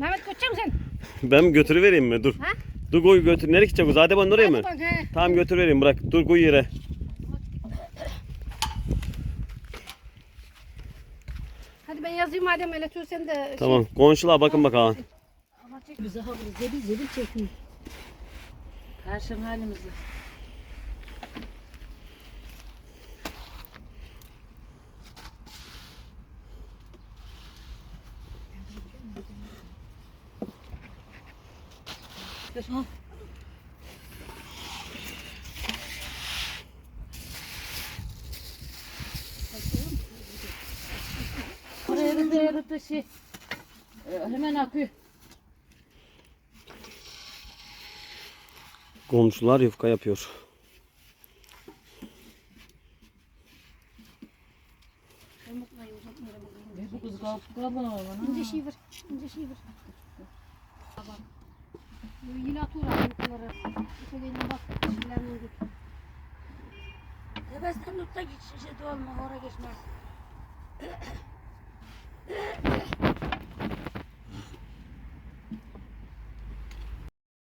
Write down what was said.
Mehmet koşacak mısın? Ben mi götürüvereyim mi? Dur. Ha? Dur koy götür. Nereye gidecek o? Zadeban'ın oraya mı? Bak, he. Tamam götürüvereyim bırak. Dur koy yere. Hadi ben yazayım madem öyle tür sen de. şey- Tamam. Komşular bakın bakalım. Bize haberi zebil zebil çekin. Karşın halimizi. Ha. Oraya da dayanıp da şey e, hemen akıyor. Komşular yufka yapıyor. Bu kız kalma İnce şey ver. İnce şey ver. Bak. Bu yine at uğraş yukarılara. Şöyle bak. Şeylerden git. Tepesinden tut da git şişe dolma oraya geçmez.